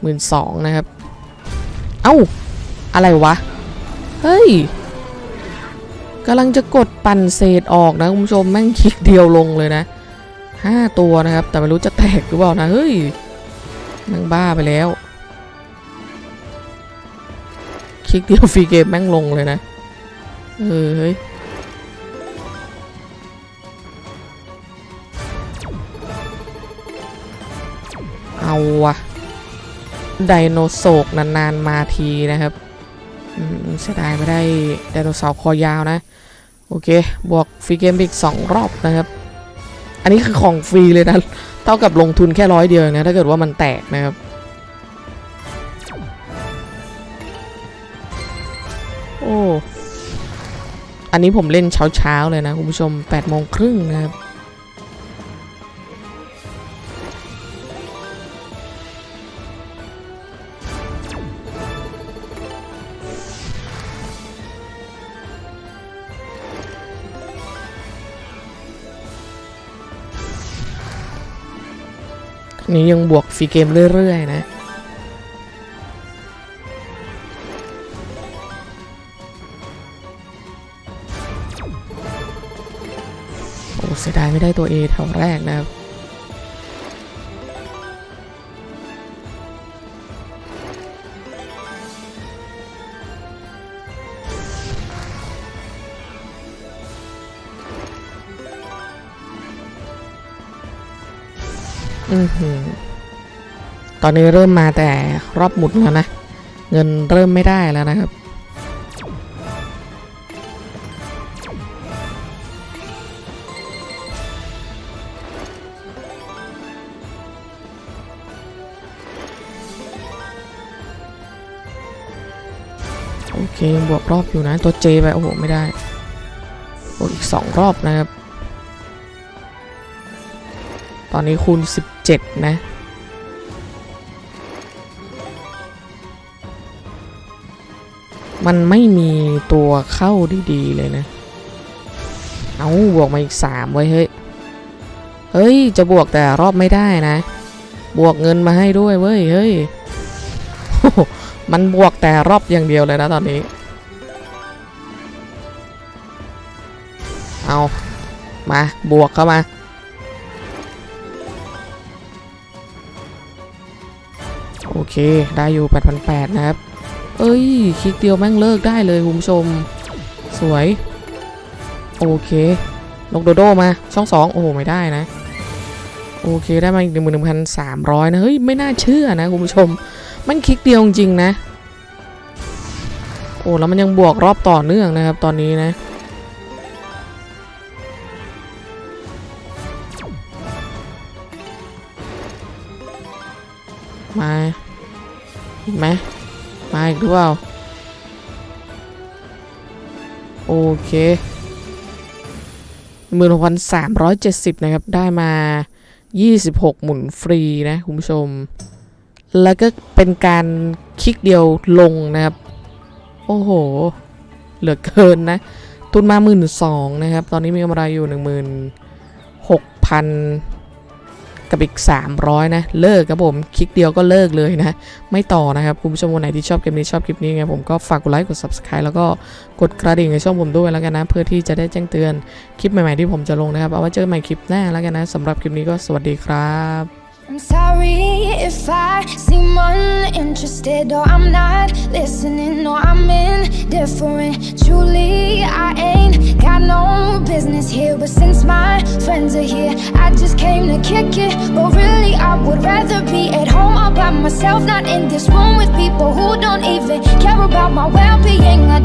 หมื่นสองนะครับ เอ้า อะไรวะ เฮ้ยกำลังจะกดปั่นเศษออกนะคุณผู้ชมแม่งคลิกเดียวลงเลยนะห้าตัวนะครับ แต่ไม่รู้จะแตกหรือเปล่านะ เฮ้ยแม่งบ้าไปแล้ว คลิกเดียวฟรีเกมแม่งลงเลยนะ เออเฮ้ย เอาวะไดโนโศกนานๆมาทีนะครับเสียดายไม่ได้ไดโนเสาร์คอยาวนะ โอเค บวกฟรีเกมอีก2รอบนะครับ อันนี้คือของฟรีเลยนะ เท่ากับลงทุนแค่ร้อยเดียวนะ ถ้าเกิดว่ามันแตกนะครับโอ้ อันนี้ผมเล่นเช้าๆเลยนะ คุณผู้ชม8โมงครึ่งนะครับ นี้ยังบวกฟรีเกมเรื่อย ๆ นะโอ้เสียดายไม่ได้ตัว A แถวแรกนะครับ อือหือตอนนี้เริ่มมาแต่รอบหมุนแล้วนะ เงินเริ่มไม่ได้แล้วนะครับ โอเค บวกรอบอยู่นะ ตัวเจไป โอ้โห ไม่ได้บวกอีกสองรอบนะครับ ตอนนี้คูณ 17 นะมันไม่มีตัวเข้าดีๆเลยนะ เอาบวกมาอีก3ไว้เฮ้ย เฮ้ย จะบวกแต่รอบไม่ได้นะ บวกเงินมาให้ด้วยเว้ย เฮ้ย มันบวกแต่รอบอย่างเดียวเลยนะตอนนี้ เอา มา บวกเข้ามา เค ได้อยู่ 8,800 นะครับ เอ้ย คลิกเดียวแม่งเลิกได้เลยคุณผู้ชม สวย โอเค ลงโดโดมา ช่องสองโอ้โห ไม่ได้นะ โอเค ได้มาอีกหนึ่งหมื่นหนึ่งพันสามร้อยนะ เฮ้ย ไม่น่าเชื่อนะคุณผู้ชม มันคลิกเดียวจริงนะ โอ้ แล้วมันยังบวกรอบต่อเนื่องนะครับ ตอนนี้นะมา อีกไหมมาอีกหรือเปล่าโอเคหมื่นหกพันสามร้อยเจ็ดสิบนะครับ ได้มา26หมุนฟรีนะคุณผู้ชม แล้วก็เป็นการคลิกเดียวลงนะครับ โอ้โห เหลือเกินนะ ทุนมา1 2ื่นนะครับ ตอนนี้มีกำไรอยู่16,000กั กับอีก 300 นะ เลิกครับผม คลิกเดียวก็เลิกเลยนะ ไม่ต่อนะครับ คุณผู้ชมคนไหนที่ชอบเกมนี้ชอบคลิปนี้ไงผมก็ฝากกดไลค์กด Subscribe แล้วก็กดกระดิ่งในช่องผมด้วยแล้วกันนะ เพื่อที่จะได้แจ้งเตือนคลิปใหม่ๆที่ผมจะลงนะครับ เอาไว้เจอกันใหม่คลิปหน้าแล้วกันนะสำหรับคลิปนี้ก็สวัสดีครับ I'm sorry if I seem uninterested or I'm not listening or I'm indifferent. Truly, business here, but since my friends are here, I just came to kick it. But really, I would rather be at home all by myself, not in this room with people who don't even care about my well being. I don't